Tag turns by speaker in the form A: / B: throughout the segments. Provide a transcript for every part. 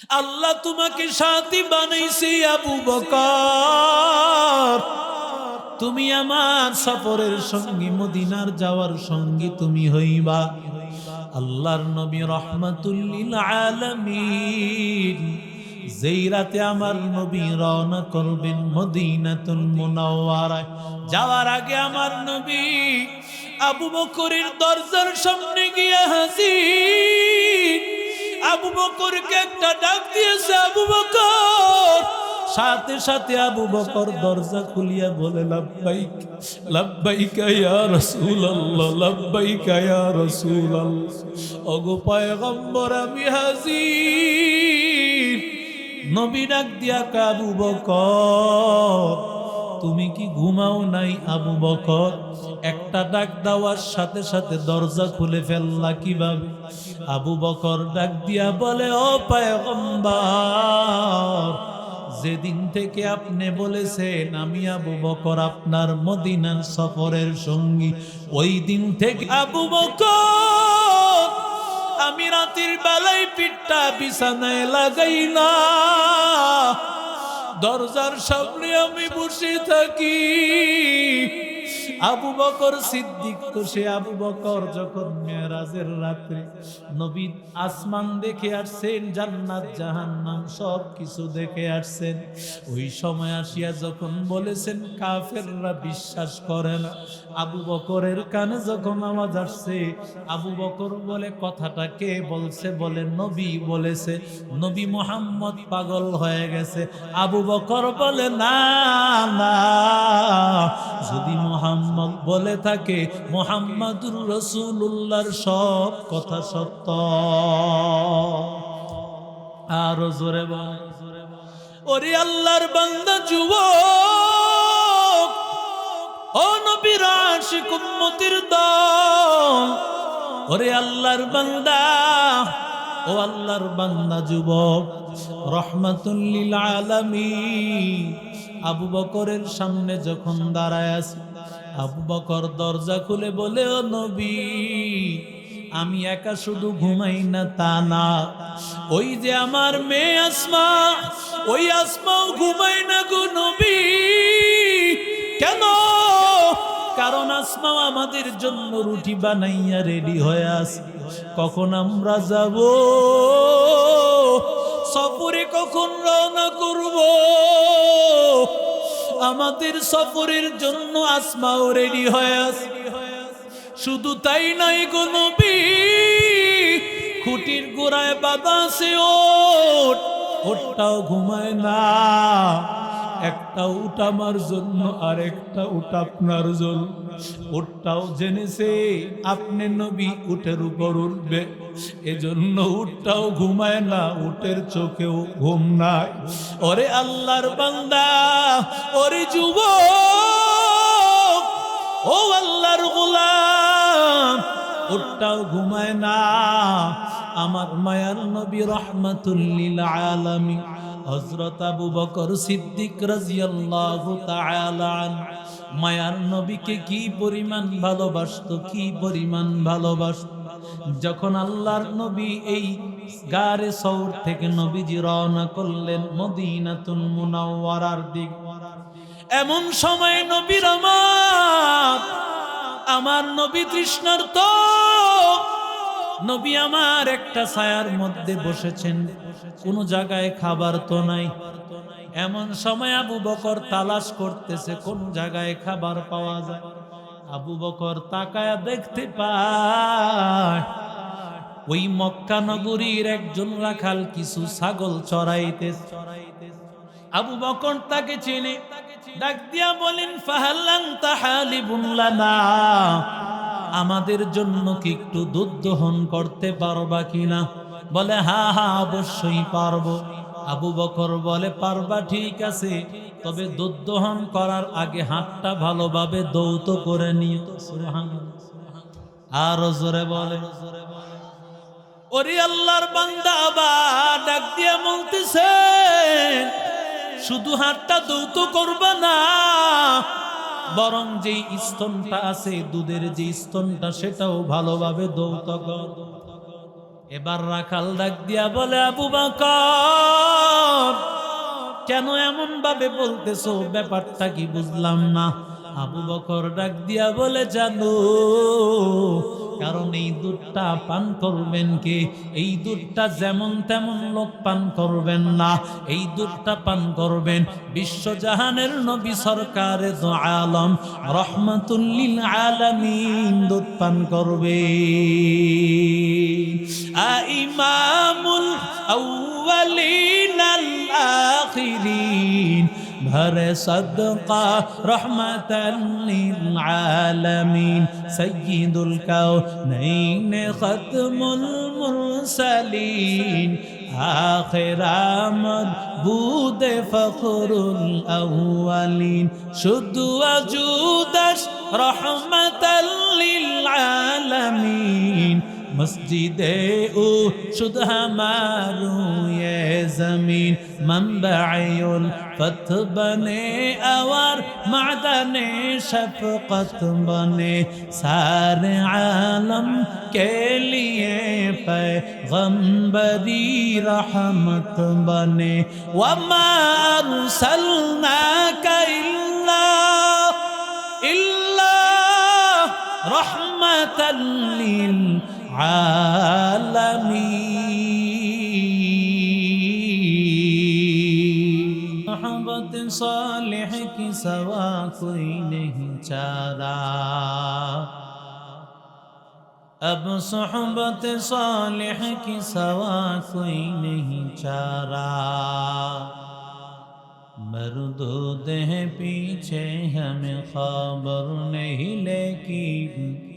A: আল্লাহ তোমাকে সাথী বানাইছি আবু বকর। তুমি আমার সফরের সঙ্গী, মদিনার যাওয়ার সঙ্গী, তুমি হইবা আল্লাহর নবী রহমাতুল্লিল আলামিন। যেই রাতে আমার নবী রওনা করবেন মদিনাতুল মুনাওয়ারায়, যাওয়ার আগে আমার নবী আবু বকরের দরজার সামনে গিয়ে হাজির। আবু বকরকে একটা ডাক দিয়েছে আবু বকর। সাথে সাথে আবু বকর দরজা খুলিয়া বলে, লাব্বাইক, লাব্বাইকা ইয়া রাসূলুল্লাহ, লাব্বাইকা ইয়া রাসূলুল্লাহ। ওগো পয়গম্বর, আমি হাজির। নবী ডাক দিয়া আবু বকর তুমি কি ঘুমাও নাই, আবু বকর? একটা ডাক দেওয়ার সাথে সাথে দরজা খুলে ফেললা কীভাবে? আবু বকর ডাক দিয়া বলে, ও পায়গম্বর, যেদিন থেকে আপনি বলেছেন আমি আবু বকর আপনার মদিনার সফরের সঙ্গী, ওই দিন থেকে আবু বকর, আমি রাতের বেলায় পিঠটা বিছানায় লাগাই না দরজার সামনে আমি বসে থাকি। আবু বকর সিদ্দিক তো সে আবু বকর যখন মেয়েরাজের রাত্রে নবী আসমান দেখে আসছেন, জান্নাত, জাহান্নাম সব কিছু দেখে আসছেন, ওই সময় আসিয়া যখন বলেছেন, কাফেররা বিশ্বাস করে না। আবু বকরের কানে যখন আওয়াজ আসছে, আবু বকর বলে, কথাটা কে বলছে বলে নবী বলেছে, নবী মোহাম্মদ পাগল হয়ে গেছে। আবু বকর বলে, না না, যদি মোহাম্মদ বলে থাকে, মোহাম্মদুর রসুল্লাহর সব কথা সত্য। আরও জোরে ওরে আল্লাহর বান্দা, যুবক, ও নবীর আশিক উম্মতির দল, ওরে আল্লাহর বান্দা, ও আল্লাহর বান্দা, যুবক রহমাতুল্লিল আলামিন, আবু বকরের সামনে যখন দাঁড়ায় আছে আবু বকর দরজা খুলে বলে, ও নবী, আমি একা শুধু ঘুমাই না, তা না। ওই যে আমার মেয়ে আসমা, ওই আসমাও ঘুমাই না গো নবী। কেন? কারণ আসমাও আমাদের জন্য রুটি বানাইয়া রেডি হয়ে আছে। কখন আমরা যাব? সফরে কখন রওনা করব? আমাদের সফরের জন্য আসমাও রেডি হয়ে আস শুধু তাই নাই গো নবী, খুঁটির গোড়ায় বাবা সে ওট ঘুমায় না। একটা উট আমার জন্য আর একটা উট আপনার জন্য। উটটাও জেনেছে, আপনি নবী উটের উপর উঠবে। এজন্য উটটাও ঘুমায় না, উটের চোখেও ঘুম নাই। ওরে আল্লাহর বান্দা, ওরে যুব ও আল্লাহর গোলাম, উটটাও ঘুমায় না। আমার মায়ার নবী রহমাতুল্লিল আলামিন হযরত আবু বকর সিদ্দিক রাদিয়াল্লাহু তাআলা মায়ার নবীকে কি পরিমাণ ভালোবাসতো, কি পরিমাণ ভালোবাসতো? যখন আল্লাহর নবী এই গারে সৌর থেকে নবীজি রওনা করলেন মদিনাতুল মুনাওয়ারার দিক, এমন সময় নবীর আমার আমার নবী তৃষ্ণার নবী আমার একটা ছায়ার মধ্যে বসেছেন। কোনো জায়গায় খাবার তো নাই। এমন সময় আবু বকর তালাশ করতেছে, কোন জায়গায় খাবার পাওয়া যায়? আবু বকর তাকায়া দেখতে পায়, ওই মক্কা নগরীর একজন রাখাল কিছু ছাগল চড়াইতে আবু বকর তাকে চেনে, ডাক দিয়া বলেন ফাহাল্লাং তাহালিবুন লানা? আমাদের জন্য কি একটু দুধ দহন করতে পারবা কিনা? বলে, হা হা, অবশ্যই পারব। আবু বকর বলে, পারবা, ঠিক আছে। তবে দুধ দহন করার আগে হাতটা ভালোভাবে দৌত করে নিও। আর জোরে বলে, ওরে আল্লাহর বান্দা আবার ডাক দিয়া বলতেছে শুধু হাতটা দৌত করবা না বরং যে স্তনটা আছে, দুধের যে স্তনটা, সেটাও ভালোভাবে দৌত এবার রাখাল ডাক দিয়া বলে, আবু বকর, কেন এমন ভাবে বলতেছো? ব্যাপারটা কি বুঝলাম না। আবু বকর ডাক দিয়া বলে, জানো কারণ এই দুধটা পান করবেন কে? এই দুধটা যেমন তেমন লোক পান করবেন না। এই দুধটা পান করবেন বিশ্বজাহানের নবী সরকারে তো আলম। রহমাতুল্লিল আলামিন দুধ পান করবে ইমামুল আউয়ালিন আল أظهر صدقة رحمة للعالمين. سيد الكونين ختم المرسلين. آخر آمد بود فخر الأولين. شد وجودش رحمة للعالمين. মসজিদে ও শুধু আমারু জমিন। মম্বায়ুল পথ বনে, আওয়ার মাদানে শফকত বনে। সারে আলম কে লিয়ে पैगम्बरी रहमत बने वमा अरसलना का इल्ला इल्ला العالمين محبت صالح کی سوا کوئی نہیں چارا اب صحبت صالح کی سوا کوئی نہیں چارا مردود ہیں پیچھے ہمیں خبر نہیں لیکن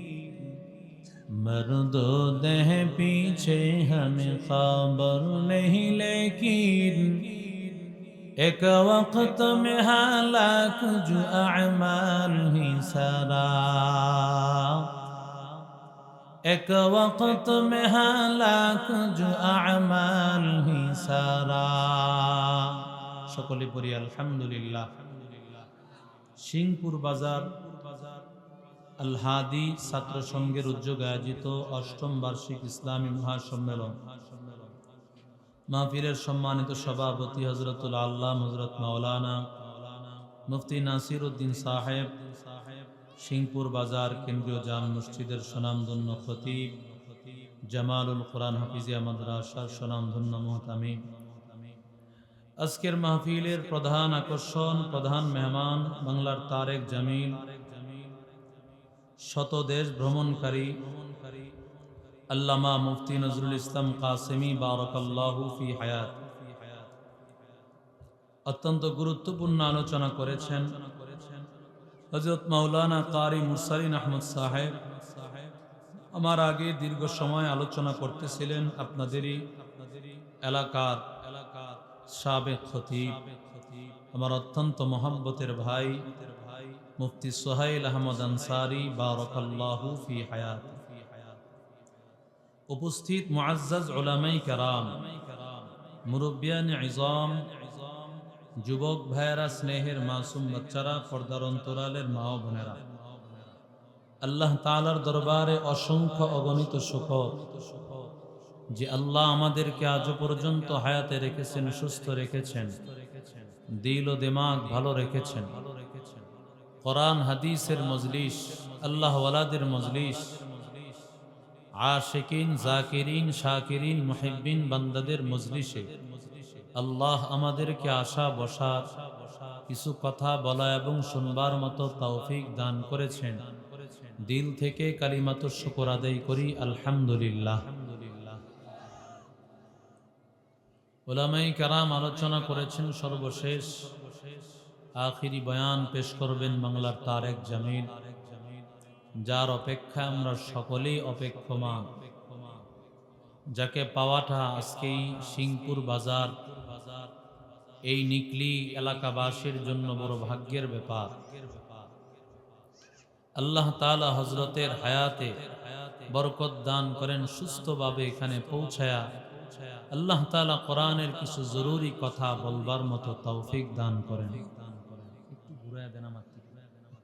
A: مرد دہ پیچھے ہمیں خبر نہیں لیکن ایک وقت میں حالات جو اعمال ہی سرا ایک وقت میں حالات جو اعمال ہی سرا সকলে পড়ি আলহামদুলিল্লাহ সিংপুর বাজার আল হাদি ছাত্র সংঘের উদ্যোগে আয়োজিত অষ্টম বার্ষিক ইসলামী মহাসম্মেলন। মাহফিলের সম্মানিত সভাপতি হজরতুল আল্লাহ হজরত মাওলানা মুফতি নাসির উদ্দিন সাহেব, সিংপুর বাজার কেন্দ্রীয় জাম মসজিদের সুনামধন্য খতিব জামালুল কোরআন হাফিজিয়া মাদ্রাসার সুনামধন্য মোহতামিম। আজকের মাহফিলের প্রধান আকর্ষণ, প্রধান মেহমান বাংলার তারেক জামিল। শত দেশ ভ্রমণকারী আল্লামা মুফতি নজরুল ইসলাম কাসেমি বারকাল্লাহু ফি হায়াত। অত্যন্ত গুরুত্বপূর্ণ আলোচনা করেছেন হজরত মাওলানা কারি মুরসালিন আহমদ সাহেব। আমার আগে দীর্ঘ সময় আলোচনা করতেছিলেন আপনাদেরই এলাকার সাবেক খতিব, আমার অত্যন্ত মহব্বতের ভাই। মুফতি সোহাইল আহমদ আনসারি বারকাল্লাহু ফি হায়াত। উপস্থিত মুআজ্জাজ উলামাই কারাম মুরব্বিয়ান ইজাম যুবক ভাইয়েরা, স্নেহের মাসুম বাচ্চারা, পর্দার অন্তরালের মা বোনেরা, আল্লাহ তালার দরবারে অসংখ্য অগণিত শুকর যে আল্লাহ আমাদেরকে আজ পর্যন্ত হায়াতে রেখেছেন, সুস্থ রেখেছেন দিল ও দিমাগ ভালো রেখেছেন। কোরআন, হাদিসের মজলিস, আল্লাহ ওয়ালাদের মজলিস, আশেকিন, জাকিরিন, শাকিরিন, মুহিব্বিন বান্দাদের মজলিসে আল্লাহ আমাদেরকে আশা, বসা, কিছু কথা বলা এবং শুনবার মতো তৌফিক দান করেছেন। দিল থেকে কালিমাত শুকর আদায় করি, আলহামদুলিল্লাহ। ওলামাই কারাম আলোচনা করেছেন সর্বশেষ। আখিরি বয়ান পেশ করবেন বাংলার তারেক জামিল। যার অপেক্ষা আমরা সকলেই অপেক্ষমান। যাকে পাওয়াটা আজকেই সিংপুর বাজার, এই নিকলি এলাকাবাসীর জন্য বড় ভাগ্যের ব্যাপার। আল্লাহ তালা হজরতের হায়াতে বরকত দান করেন সুস্থভাবে এখানে পৌঁছায়া। আল্লাহ তালা কোরআনের কিছু জরুরি কথা বলবার মতো তৌফিক দান করেন একটু ঘুরাই দেন আমার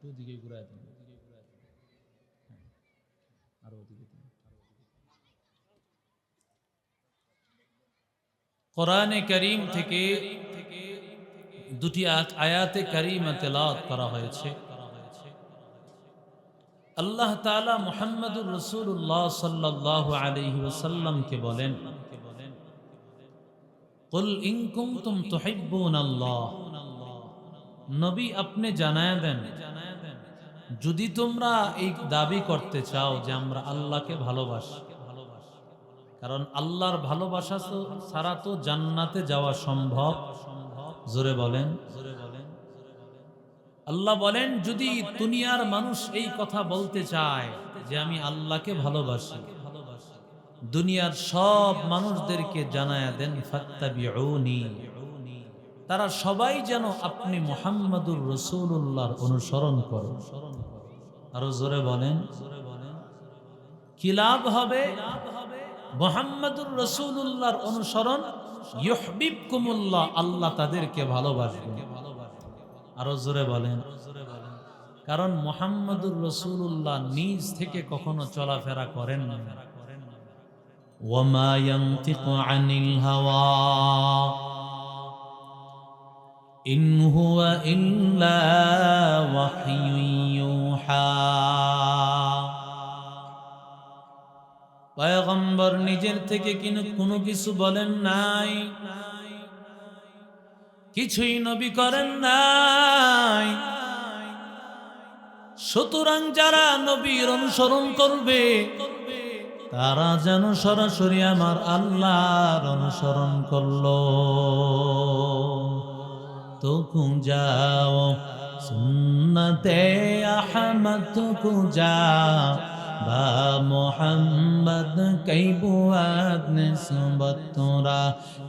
A: একটু দিকে ঘুরাই দেন আরও ওদিকে দেন। কোরআনে করিম থেকে দুটি আয়াতে কারিমা তেলাওয়াত করা হয়েছে। আল্লাহ তাআলা মুহাম্মদুর রাসূলুল্লাহ সাল্লাল্লাহু আলাইহি ওয়াসাল্লামকে বলেন, কুল ইন কুনতুম তুহিব্বুনাল্লাহ। নবী আপনি জানায় দেন, যদি তোমরা এই দাবি করতে চাও যে আমরা আল্লাহকে ভালোবাসি, কারণ আল্লাহর ভালোবাসা তো ছাড়া তো জান্নাতে যাওয়া সম্ভব। জোরে বলেন। আল্লাহ বলেন, যদি দুনিয়ার মানুষ এই কথা বলতে চায় যে আমি আল্লাহকে ভালোবাসি, দুনিয়ার সব মানুষদেরকে জানায় দেন, ফাত্তাবিউনি। তারা সবাই যেন আপনি মোহাম্মদুর রসুল্লাহর অনুসরণ করো আরও জোরে বলেন। কি লাভ হবে? মোহাম্মদুর রসুল্লাহর অনুসরণ কুমুল্লাহ আল্লাহ তাদেরকে ভালোবাসবে। আরও জোরে বলেন। কারণ মোহাম্মদুর রসুল্লাহ নিজ থেকে কখনো চলাফেরা করেন না। ওয়ামা ইয়ানতিকু আনিল হাওয়া। ইন হুয়া ইল্লা ইউহা পয়গম্বর নিজের থেকে কিনো কোনো কিছু বলেন নাই। কিছুই নবী করেন নাই। সুতরাং যারা নবীর অনুসরণ করবে, তারা যেন সরাসরি আমার আল্লাহর অনুসরণ করল। تو کو جاؤ سنت احمد تو کو جا با محمد کئی بواد نے سبت تورا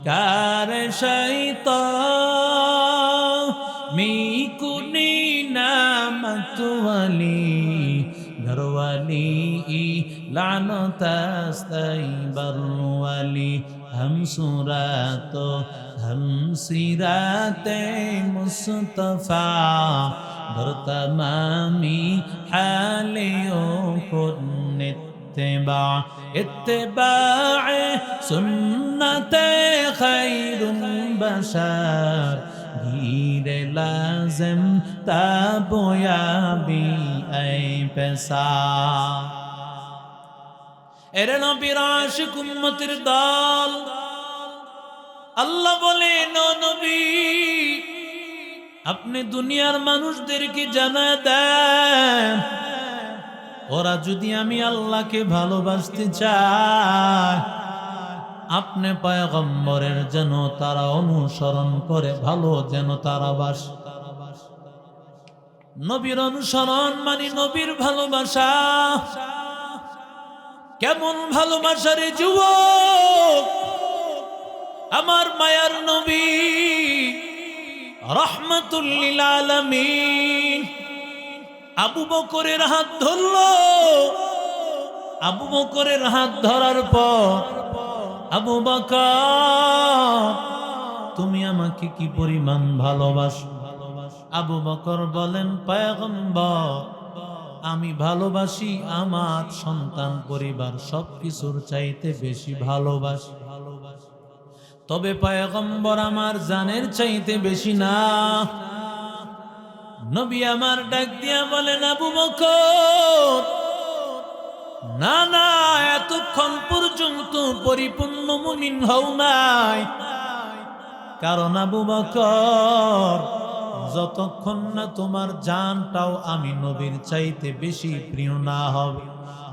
A: کار شیطان می کنی نامت ولی گرولی لعنت استی برولی ہم سورا تو ہم سیرات مصطفیٰ در تمامی حالیوں کو اتباع اتباع سنت خیر بشر گیر لازم تاب و یابی ای پسار এরে নবীর আশিক উম্মতের দল আল্লাহ বলে নবী, আপনি দুনিয়ার মানুষদেরকে জানা দেন। ওরা যদি আমি আল্লাহকে ভালোবাসতে চায়, আপনি পয়গম্বরের যেন তারা অনুসরণ করে, ভালো যেন তারা বাস। নবীর অনুসরণ মানে নবীর ভালোবাসা। কেমন ভালোবাসা রে যুবক? আমার মায়ার নবী রহমতুল্লিল আলমিন। আবু বকরের হাত ধরল। আবু বকরের হাত ধরার পর, আবু বকর, তুমি আমাকে কি পরিমাণ ভালোবাসো? আবু বকর বলেন, পয়গম্বর, আমি ভালোবাসি আমার সন্তান পরিবার সবকিছুর চাইতে বেশি ভালোবাসি। তবে পায়গম্বর আমার জানের চাইতে বেশি না। নবী আমার ডাক দিয়া বলে আবু বকর, না না, এতক্ষণ পর্যন্ত পরিপূর্ণ মুমিন হও নাই। কারণ আবু বকর যতক্ষণ না তোমার জানটাও আমি নবীর চাইতে বেশি প্রিয় না হবে,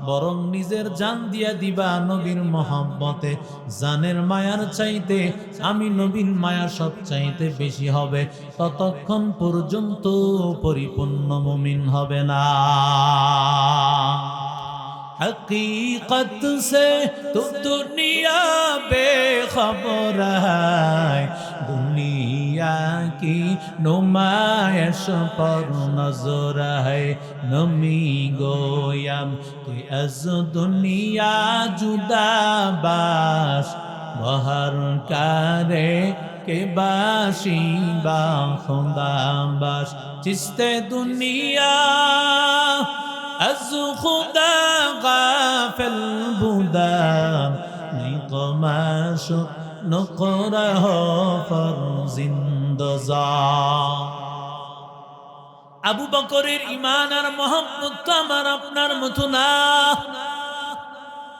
A: বরং নিজের জান দিয়া দিবা নবীর মহাব্বতে। জানের মায়ার চাইতে আমি নবীর মায়া সব চাইতে বেশি হবে, ততক্ষণ পর্যন্ত পরিপূর্ণ মুমিন হবে না। حقیقت সে তো دنیا বেখবর خبر কি নুমায়শ পর নজরায় নমি গোয়াম। তুই আজ দুনিয়া জুদাবাস বহর কারে কে বাসি বা খুদাবাস চিস্তে দুনিয়া از خدا غافل بودم نقماش نقره فرزند আবু বকরের ইমান আর মোহাম্মদ তো আমার আপনার মতো না।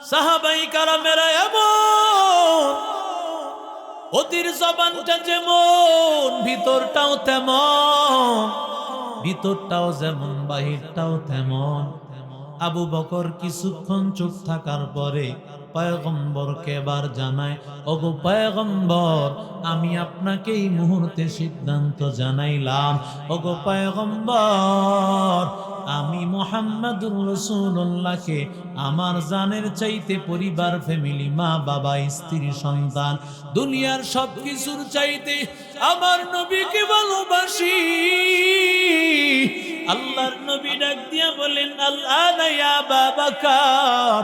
A: সাহাবাই কারামেরা এমন, অতির জবানটা যেমন, ভিতরটাও তেমন, ভিতরটাও যেমন, বাহিরটাও তেমন। আবু বকর কিছুক্ষণ চোখ থাকার পরে পয়গম্বরকে এবার জানায় ওগো পয়গম্বর, আমি আপনাকে এই মুহূর্তে সিদ্ধান্ত জানাইলাম। ওগো পয়গম্বর, আমি মোহাম্মদুর রসুল্লাহকে আমার জানের চাইতে পরিবার, ফ্যামিলি, মা, বাবা, স্ত্রী, সন্তান, দুনিয়ার সব কিছুর চাইতে আমার নবীকে ভালোবাসি। আল্লাহর নবী ডাক দিয়া বলেন আল্লাহ বাবাকার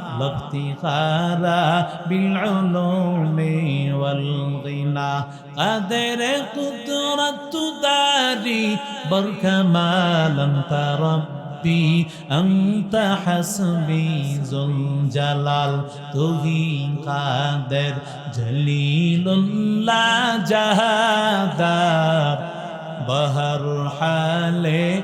A: وافتخارا بالعلوم والغنى قدر قدرة داري بركمالا تربى ربي أنت حسبي ذو الجلال تهي قادر جليل لا جهادار بهر حالي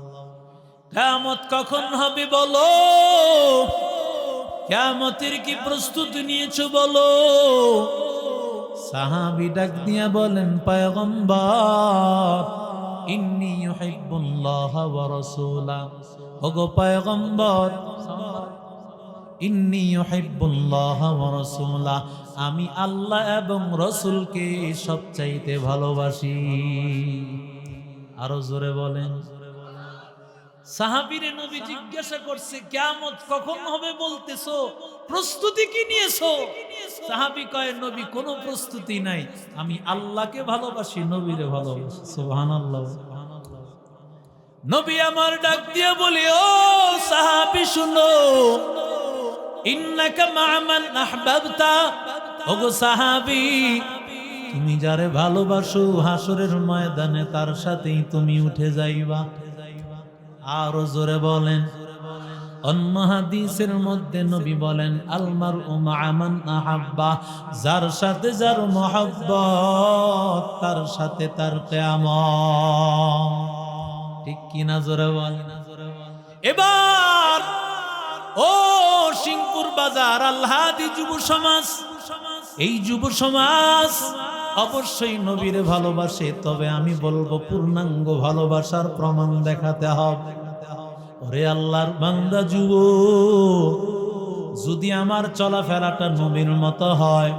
A: কিয়ামত কখন হবে বলো? কিয়ামতের কি প্রস্তুতি নিয়েছো বলো? সাহাবি ডাক দিয়া বলেন, পয়গম্বর, ইন্নি ইউহিব্বুল্লাহ ওয়া রাসূলা। পয়গম্বর, ইন্নি ইউহিব্বুল্লাহ ওয়া রাসূলা, আমি আল্লাহ এবং রসুলকে সবচাইতে ভালোবাসি। আরও জোরে বলেন সাহাবীরে নবী জিজ্ঞাসা করছে, কিয়ামত কখন হবে বলতেছো? প্রস্তুতি কি নিয়েছো? সাহাবী কয়, নবী, কোনো প্রস্তুতি নাই। আমি আল্লাহকে ভালোবাসি, নবীরে ভালোবাসি। সুবহানাল্লাহ। নবী আমার ডাক দিয়ে বলি, ও সাহাবী, শুনো। ইন্নাকা মা'মান আহবাবতা। ওগো সাহাবী, তুমি যারে ভালোবাসো, হাসরের ময়দানে তার সাথেই তুমি উঠে যাইবা। আরও জোরে বলেন। অন্য হাদিসের মধ্যে নবী বলেন আলমার উমান আহাব্বা, যার সাথে যার মহাব্বত, তার সাথে তার কেয়ামত। ঠিক কিনা জোরে বলেন? এবার, ও সিংপুর বাজার আল্লাহাদি যুব সমাজ, এই যুব সমাজ অবশ্যই নবীর ভালোবাসে, তবে আমি বলব পূর্ণাঙ্গ ভালোবাসার প্রমাণ দেখাতে হবে। ওরে আল্লাহর বান্দা যুব যদি আমার চলাফেরাটা নবীর মতো হয়,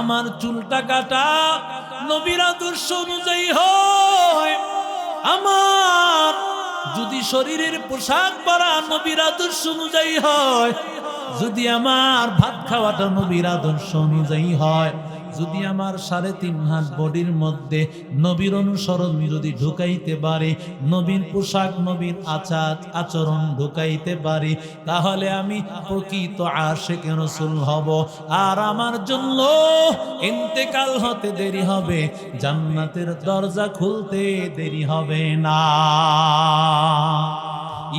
A: আমার চুলটা কাটা নবীর আদর্শ অনুযায়ী হয়, আমার যদি শরীরের পোশাক পরা নবীর আদর্শ অনুযায়ী হয়, যদি আমার ভাত খাওয়াটা নবীর আদর্শ অনুযায়ী হয় যদি আমার সাড়ে তিন হাত বডির মধ্যে নবীর অনুসরণ যদি ঢুকাইতে পারে, নবীর পোশাক, নবীর আচার, আচরণ ঢুকাইতে পারি, তাহলে আমি প্রকৃত আশেক রসুল হব। আর আমার জন্য ইন্তেকাল হতে দেরি হবে, জান্নাতের দরজা খুলতে দেরি হবে না।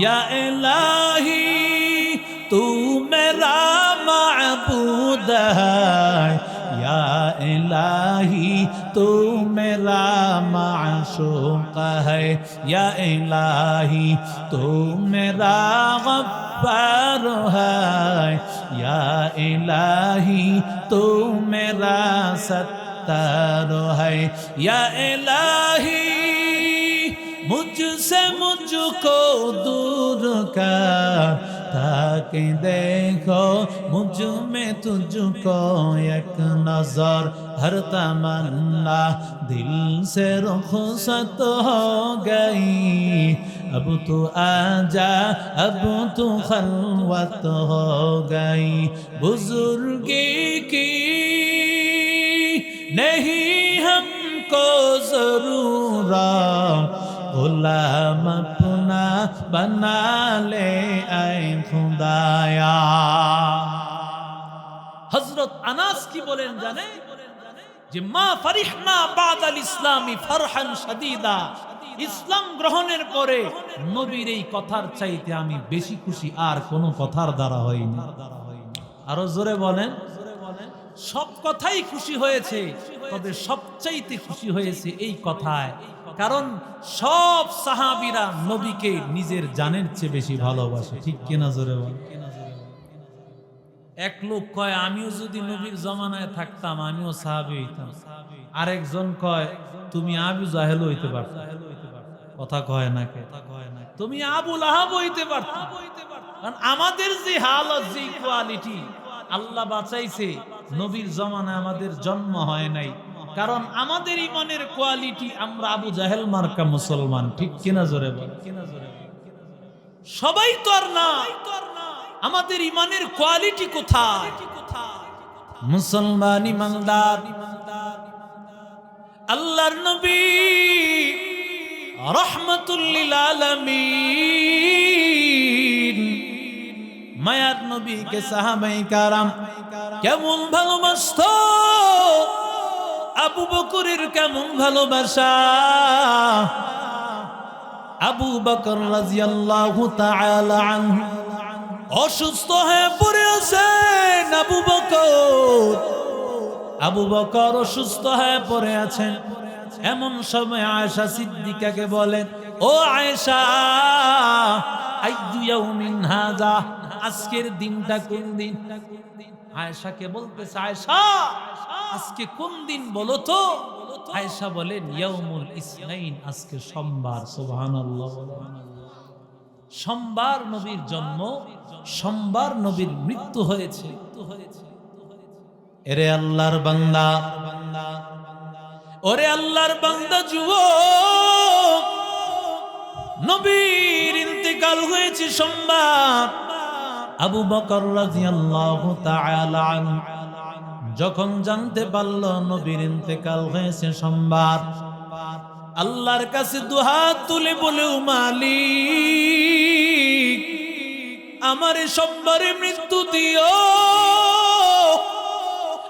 A: ইয়া এলাহি তু মেরা মাবুদ یا الہی تو میرا معشوق ہے یا الہی تو میرا غفار ہے یا الہی تو میرا ستار ہے یا الہی مجھ سے مجھ کو دور کر ताकि देखो, मुझमें तुझको एक नज़र, हर तमन्ना दिल से रुखसत हो गई। अब तो आजा, अब तो खलवत हो गई। बुजुर्गी की नहीं हमको ज़रूरत गुलाम अपना बना ले आए खुदाया হজরত আনাস কি বলেন জানে যে মা ফারিহনা বাদাল ইসলামী ফারহান সাদিদা ইসলাম গ্রহণের পরে নবীর এই কথার চাইতে আমি বেশি খুশি আর কোনো কথার দ্বারা হইনি আরো জোরে বলেন সব কথাই খুশি হয়েছে, তবে সবচাইতে খুশি হয়েছে এই কথায়। কারণ সব সাহাবিরা নবীকে নিজের জানের চেয়ে বেশি ভালোবাসে। ঠিক কিনা জোরে এক লোক কয়, আমিও যদি নবীর জমানায় থাকতাম, আমিও সাহাবি হইতাম। আরেকজন কয়, তুমি আবু জাহেল হইতে পারতাম কথা কয় না কে? তুমি আবু লাহাব হইতে পারতাম কারণ আমাদের যে হালত যে কোয়ালিটি, আল্লাহ বাঁচাইছে। নবীর জমানায় আমাদের জন্ম হয় নাই। কারণ আমাদের ইমানের কোয়ালিটি আমরা আবু জাহেল মার্কা মুসলমান, ঠিক কিনা জোরে সবাই তো আর না। আমাদের ইমানের কোয়ালিটি কোথায়? মুসলমান ইমানদার। আল্লাহর নবী রহমতুল্লিল আলামিন মায়ার নবীকে সাহাবাই কারাম কেমন ভালোবাসত? আবু বকরের কেমন ভালোবাসা? আবু বকর রাজিয়াল্লাহু তাআলা আনহু অসুস্থ হয়ে পড়ে আছেন আবু বকর। আবু বকর অসুস্থ হয়ে পড়ে আছেন। এমন সময় আয়েশা সিদ্দিকাকে বলেন, ও আয়েশা, আইয়ু ইয়াউমিন হাযা? আজকের দিনটা কোন দিন? আয়েশাকে বলতেছে আয়েশা আজকে কোন দিন বলো তো? আয়েশা বলেন ইয়াউমুল ইসনাইন আজকে সোমবার সুবহানাল্লাহ। সোমবার নবীর জন্ম সোমবার নবীর মৃত্যু হয়েছে। এরে আল্লাহর বান্দা। ওরে আল্লাহর বান্দা যুবক। নবীর ইন্তেকাল হয়েছে সোমবার। আবু বকর রাদিয়াল্লাহু তাআলা যখন জানতে পারল নবীর ইন্তেকাল হয়েছে সোমবার, আল্লাহর কাছে দুহাত তুলে বলেও মালিক, আমার সোমবারে মৃত্যু দিও।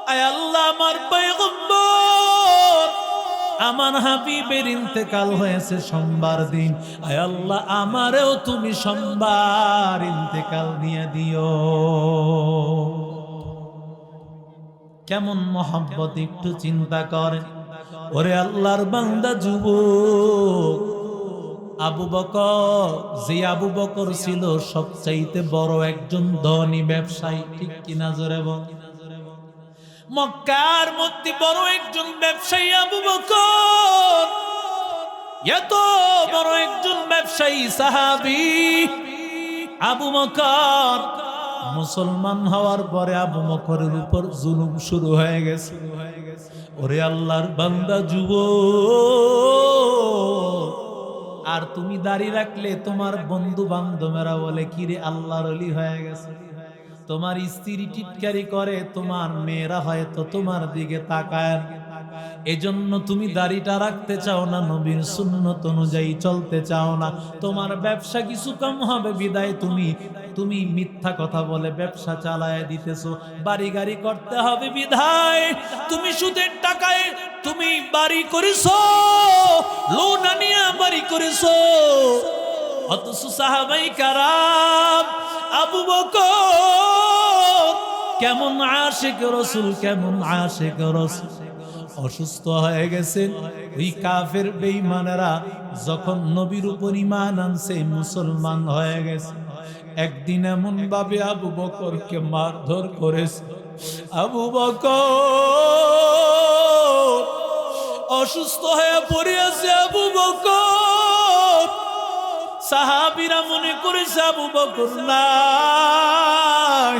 A: আয় আল্লাহ, আমার পয়গম্বর আমার হাবিবের ইন্তেকাল হয়েছে সোমবার দিন। আয় আল্লাহ, আমারেও তুমি সোমবার ইন্তেকাল দিয়ে দিও। কেমন মোহাম্মত একটু চিন্তা করে। ওরে আল্লাহর বান্দা যুবক, আবু বকর, যে আবু বকর ছিল সবচাইতে বড় একজন ধনী ব্যবসায়ী, ঠিক কিনা জোরে বল। মক্কার মধ্যে বড় একজন ব্যবসায়ী আবু বকর। এত বড় একজন ব্যবসায়ী সাহাবি আবু বকর। মুসলমান হওয়ার পরে আবু বকরের উপর জুলুম শুরু হয়ে গেছে। ওরে আল্লাহর বান্দা, যুব। আর তুমি দাঁড়িয়ে রাখলে তোমার বন্ধু বান্ধবেরা বলে, কিরে, আল্লাহর অলি হয়ে গেছে। তোমার স্ত্রী টিটকারি করে, তোমার মেয়েরা হয়তো তোমার দিকে তাকায় এজন্য তুমি দাড়িটা রাখতে চাও না, নবীর সুন্নত অনুযায়ী চলতে চাও না। তোমার ব্যবসা কিছু কম হবে, বিদায় তুমি তুমি মিথ্যা কথা বলে ব্যবসা চালায় দিতেছো। বাড়ি গাড়ি করতে হবে বিধায় তুমি সুদের টাকায় তুমি বাড়ি করেছ, লোন আনিয়া বাড়ি করেছ। অথচ সাহাবাই কারাম আবু বকর, কেমন আশেক রসুল, কেমন আশেক রসুল। অসুস্থ হয়ে গেছেন ওই কাফের বেঈমানেরা যখন নবীর উপর ইমান আনছে, মুসলমান হয়ে গেছে। একদিন এমন ভাবে আবু বকরকে মারধর করেছে। আবু বকর অসুস্থ হয়ে পড়ে আছে আবু বকর। সাহাবিরা মনে করেছে আবু বকর নাই।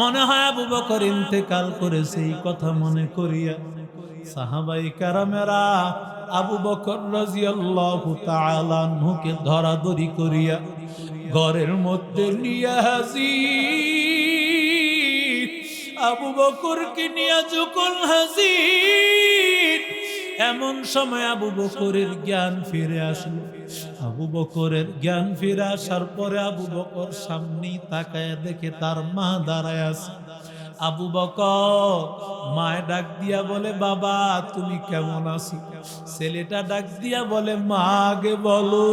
A: মনে হয় আবু বকর ইন্তেকাল করেছে, এই কথা মনে করিয়া সাহাবাই কারামেরা আবু বকর রাজিয়াল্লাহু তাআলা নুকে ধরাধরি করিয়া ঘরের মধ্যে নিয়ে হাজির। আবু বকরকে নিয়ে যখন হাজির, এমন সময় আবু বকরের জ্ঞান ফিরে আসলো। আবু বকরের জ্ঞান ফিরে আসার পরে আবু বকর সামনে তাকায়, দেখে তার মা দাঁড়ায় আছে। আবু বকর মায় ডাক দিয়া বলে, বাবা, তুমি কেমন আছো? ছেলেটা ডাক দিয়া বলে, মা, আগে বলো,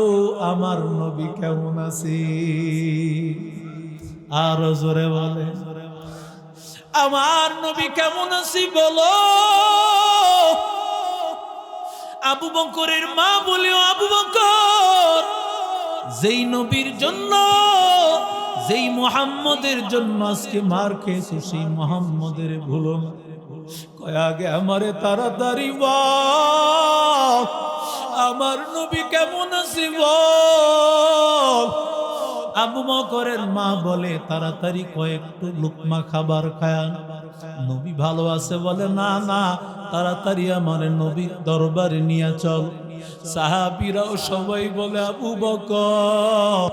A: আমার নবী কেমন আছে? আরও জোরে বলে, আমার নবী কেমন আছি বলো। আবু বকরের মা বলেও, আবু বকর, যেই নবীর জন্য, যেই মোহাম্মদের জন্য আজকে মার খেয়েছে, সেই মোহাম্মদের ভুলো আগে আমারে তাড়াতাড়ি বা আমার নবী কেমন আছে বল? আবু মকরের মা বলে, তাড়াতাড়ি কয়েকটু লুকমা খাবার খায় নবী ভালো আছে বলে, না না, তাড়াতাড়ি আমার নবীর দরবারে নিয়ে চল। সাহাবিরাও সবাই বলে, আবু বকর